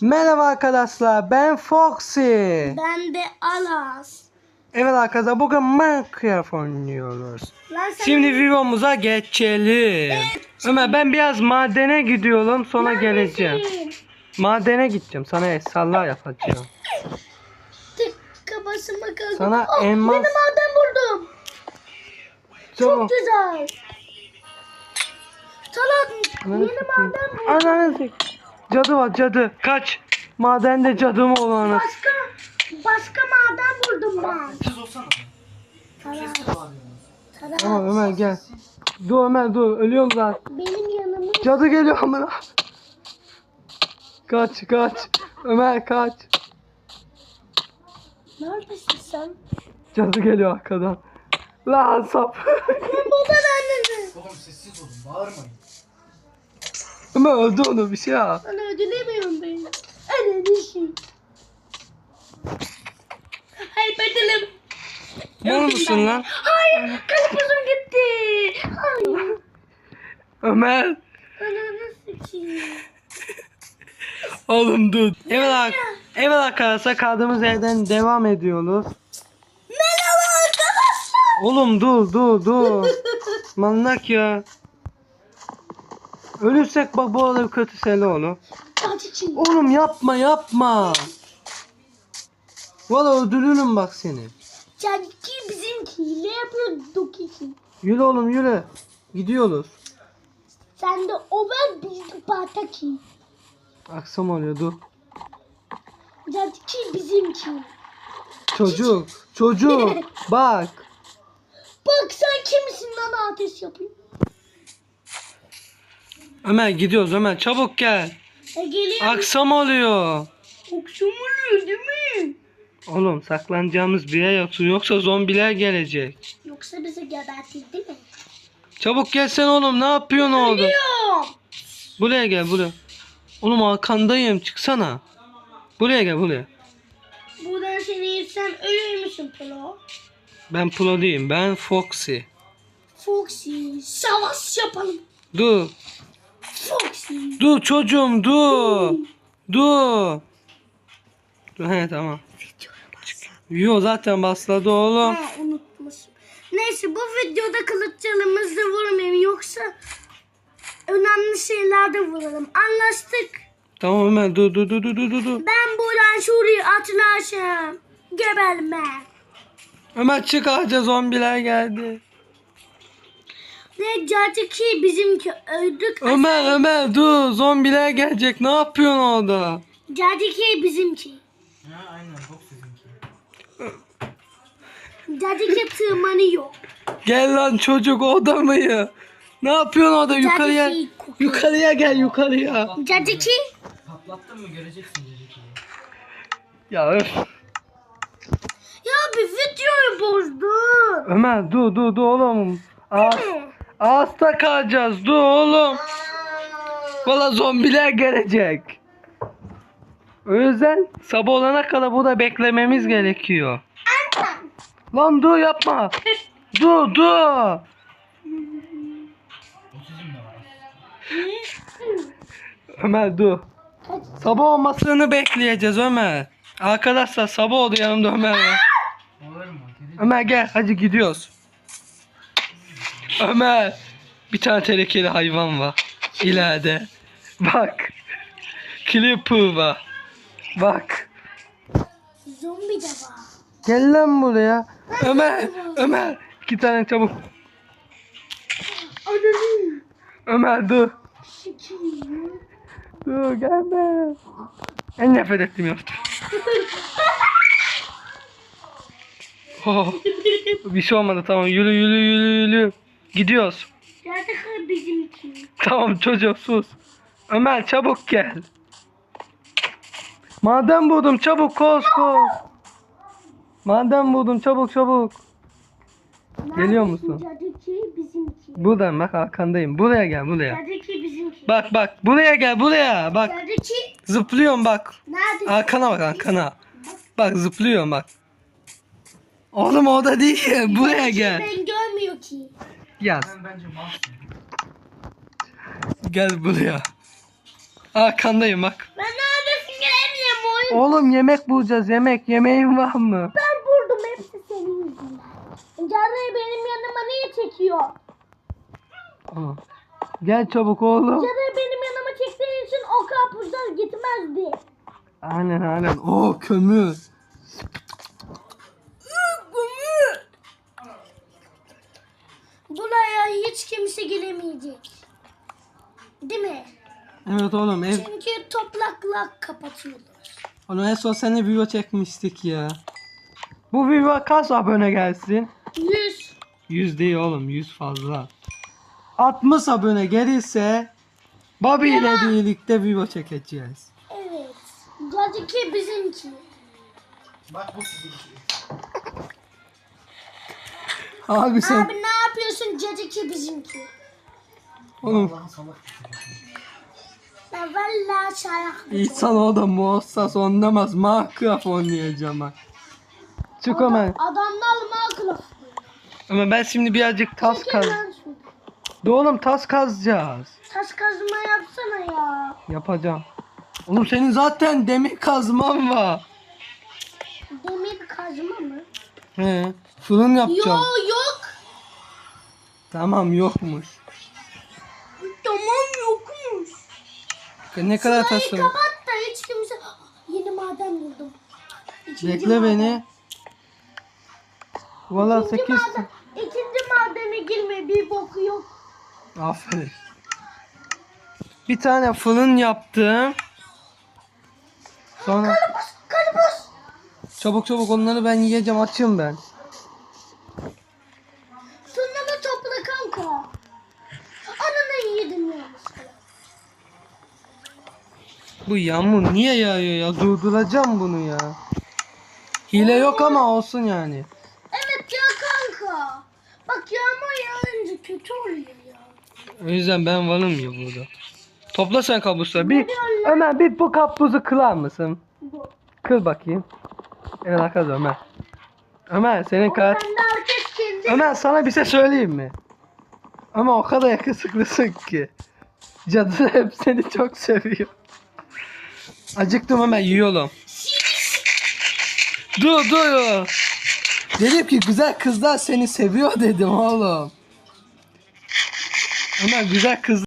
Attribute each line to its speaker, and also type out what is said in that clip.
Speaker 1: Merhaba arkadaşlar ben Foxy.
Speaker 2: Ben de Alas.
Speaker 1: Evet arkadaşlar bugün Minecraft oynuyoruz.
Speaker 2: Lan sen
Speaker 1: Şimdi videomuza geçelim. Ömer ben biraz madene gidiyorum sonra geleceğim. Madene gideceğim sana esallar yapacağım.
Speaker 2: Tık kafasıma kaldı.
Speaker 1: Sana
Speaker 2: Oh,
Speaker 1: elmas-
Speaker 2: Yeni maden buldum. Çok
Speaker 1: Çabuk.
Speaker 2: güzel. Yeni
Speaker 1: sikeyim.
Speaker 2: maden buldum.
Speaker 1: Ananı sik- Cadı var cadı. Kaç. Madende cadı mı olanı?
Speaker 2: Başka başka maden buldum ben.
Speaker 3: Siz olsana.
Speaker 2: Taras.
Speaker 1: Tamam Ömer gel. Dur Ömer dur ölüyorum zaten.
Speaker 2: Benim yanıma
Speaker 1: Cadı geliyor amına. Kaç kaç. Ömer kaç.
Speaker 2: neredesin sen?
Speaker 1: Cadı geliyor arkadan. Lan sap.
Speaker 2: Ben burada anneni.
Speaker 3: Oğlum sessiz olun bağırmayın.
Speaker 1: Ömer öldü onu bir şey yap.
Speaker 2: Sana ödülemiyorum ben. Öyle şey. Hayır bedelim.
Speaker 1: Mal mısın lan?
Speaker 2: Hayır kalpazım gitti. Hayır.
Speaker 1: Ömer.
Speaker 2: Ananı sikeyim.
Speaker 1: Oğlum dur. Evet, evet arkadaşlar kaldığımız yerden devam ediyoruz.
Speaker 2: Merhaba arkadaşlar.
Speaker 1: Oğlum dur dur dur. Manyak ya. Ölürsek bak bu arada bir kötü sele
Speaker 2: için.
Speaker 1: Oğlum yapma yapma. Valla öldürürüm bak seni.
Speaker 2: Canki bizimki. Ne yapıyor Doki'ki?
Speaker 1: Yürü oğlum yürü. Gidiyoruz.
Speaker 2: Sen de o ben biz de Pataki.
Speaker 1: Akşam oluyor dur.
Speaker 2: Canki bizimki.
Speaker 1: Çocuk. Çocuk. Bak.
Speaker 2: Bak sen kimsin lan ateş yapayım.
Speaker 1: Ömer gidiyoruz Ömer çabuk gel.
Speaker 2: E geliyor.
Speaker 1: Akşam oluyor.
Speaker 2: Akşam oluyor değil mi?
Speaker 1: Oğlum saklanacağımız bir yer yoksa yoksa zombiler gelecek.
Speaker 2: Yoksa bizi gebertir değil mi?
Speaker 1: Çabuk gelsen oğlum ne yapıyorsun orada?
Speaker 2: Geliyorum.
Speaker 1: Buraya gel buraya. Oğlum arkandayım çıksana. Buraya gel buraya.
Speaker 2: Buradan seni yetsem ölür müsün Polo?
Speaker 1: Ben pro değilim ben Foxy.
Speaker 2: Foxy savaş yapalım.
Speaker 1: Dur. Dur çocuğum dur. Dur. Dur he tamam. Yo zaten basladı oğlum.
Speaker 2: Ha unutmuşum. Neyse bu videoda kılıçlarımızla vurmayayım yoksa önemli şeylerde vuralım. Anlaştık.
Speaker 1: Tamam Ömer dur dur dur dur dur dur.
Speaker 2: Ben buradan şuraya atlaşım. Geberme.
Speaker 1: Ömer çık ağaca zombiler geldi.
Speaker 2: Ne cadı ki bizimki öldük.
Speaker 1: Ömer Ömer dur zombiler gelecek ne yapıyorsun orada?
Speaker 2: Cadı ki bizimki.
Speaker 3: Ha aynen bok sizinki.
Speaker 2: Cadı ki tırmanıyor.
Speaker 1: Gel lan çocuk orada mıyı? Ne yapıyorsun orada yukarıya? Yukarıya gel yukarıya.
Speaker 2: Cadı ki
Speaker 3: Patlattın mı göreceksin dedi
Speaker 1: Ya öf.
Speaker 2: ya bir videoyu bozdun.
Speaker 1: Ömer dur dur dur oğlum. Ağız, ağızda kalacağız dur oğlum. Valla zombiler gelecek. O yüzden sabah olana kadar burada beklememiz gerekiyor. Lan dur yapma. Dur dur. Ömer dur. Sabah olmasını bekleyeceğiz Ömer. Arkadaşlar sabah oldu yanımda Ömer. Ömer gel hadi gidiyoruz. Ömer. Bir tane tehlikeli hayvan var. İleride. Bak. Clipper var. Bak.
Speaker 2: Zombi de var.
Speaker 1: Gel lan buraya. Ömer. Ömer. İki tane çabuk.
Speaker 2: Ananı
Speaker 1: Ömer dur.
Speaker 2: sikeyim.
Speaker 1: Dur gelme. En nefret ettiğim yaptım. Oh, bir şey olmadı tamam yürü yürü yürü yürü. Gidiyoruz.
Speaker 2: Cadı ki bizimki.
Speaker 1: Tamam çocuk sus. Ömer çabuk gel. Maden buldum çabuk koş koş. Maden buldum çabuk çabuk. Geliyor musun?
Speaker 2: Cadı ki bizimki.
Speaker 1: Buradan bak arkandayım. Buraya gel buraya.
Speaker 2: Cadı ki bizimki.
Speaker 1: Bak bak buraya gel buraya. Bak
Speaker 2: Cadı ki
Speaker 1: zıplıyorum bak.
Speaker 2: neredesin?
Speaker 1: Arkana bak arkana. Bak zıplıyorum bak. Oğlum orada değil. Buraya gel.
Speaker 2: Ben ki.
Speaker 1: Gel. Buraya. Arkandayım bak.
Speaker 2: Ben neredesin gel
Speaker 1: Oğlum yemek bulacağız yemek. Yemeğin var mı?
Speaker 2: Ben buldum hepsi senin yüzünden. Cadı benim yanıma niye çekiyor?
Speaker 1: Aa, Gel çabuk oğlum.
Speaker 2: Cadı benim yanıma çektiğin için o karpuzlar gitmezdi.
Speaker 1: Aynen aynen. Oo kömür.
Speaker 2: Buraya hiç kimse gelemeyecek. Değil mi?
Speaker 1: Evet oğlum ev.
Speaker 2: Çünkü toprakla kapatıyorlar.
Speaker 1: Oğlum en son sene video çekmiştik ya. Bu video kaç abone gelsin?
Speaker 2: 100.
Speaker 1: 100 değil oğlum 100 fazla. 60 abone gelirse Bobby ile birlikte video çekeceğiz.
Speaker 2: Evet. Cacıki bizimki.
Speaker 3: Bak bu sizin şey.
Speaker 1: Abi sen
Speaker 2: Abi ne yapıyorsun Cacıki bizimki?
Speaker 1: oğlum
Speaker 3: Allah'ın salak.
Speaker 2: Ben valla şayak.
Speaker 1: insan orada muhassas onlamaz Minecraft oynayacağım ha. Çık hemen.
Speaker 2: Adamlar Minecraft.
Speaker 1: Ama ben şimdi birazcık tas kaz. De oğlum tas kazacağız.
Speaker 2: Taş kazma yapsana ya.
Speaker 1: Yapacağım. Oğlum senin zaten demir kazman var.
Speaker 2: Demir kazma mı?
Speaker 1: He. Fırın
Speaker 2: Yo
Speaker 1: yapacağım.
Speaker 2: yok.
Speaker 1: Tamam yokmuş.
Speaker 2: Tamam yokmuş.
Speaker 1: Ne kadar
Speaker 2: Sırayı kapat da hiç kimse... Yeni maden buldum. İkinci
Speaker 1: Bekle
Speaker 2: maden.
Speaker 1: beni. Valla
Speaker 2: İkinci
Speaker 1: 8.
Speaker 2: maden. İkinci madene girme bir boku yok.
Speaker 1: Aferin. Bir tane fırın yaptım. Sonra
Speaker 2: Karpuz, karpuz.
Speaker 1: çabuk çabuk onları ben yiyeceğim açım ben.
Speaker 2: Sonra da topla kanka. Ananı yedim yalnız.
Speaker 1: Bu yağmur niye yağıyor ya? Durduracağım bunu ya. Hile yok ama olsun yani.
Speaker 2: Evet ya kanka. Bak yağmur yağınca kötü oluyor ya.
Speaker 1: O yüzden ben varım ya burada. Topla sen kabusları. Bir, Ömer bir bu kapuzu kırar mısın?
Speaker 2: Bu.
Speaker 1: Kıl bakayım. Evet arkadaşlar Ömer. Ömer senin kart.
Speaker 2: Sen de herkes kendi...
Speaker 1: Ömer sana bir şey söyleyeyim mi? Ama o kadar yakışıklısın ki. Cadı hep seni çok seviyor. Acıktım Ömer yiyorum. Dur dur. Dedim ki güzel kızlar seni seviyor dedim oğlum. Ömer güzel kız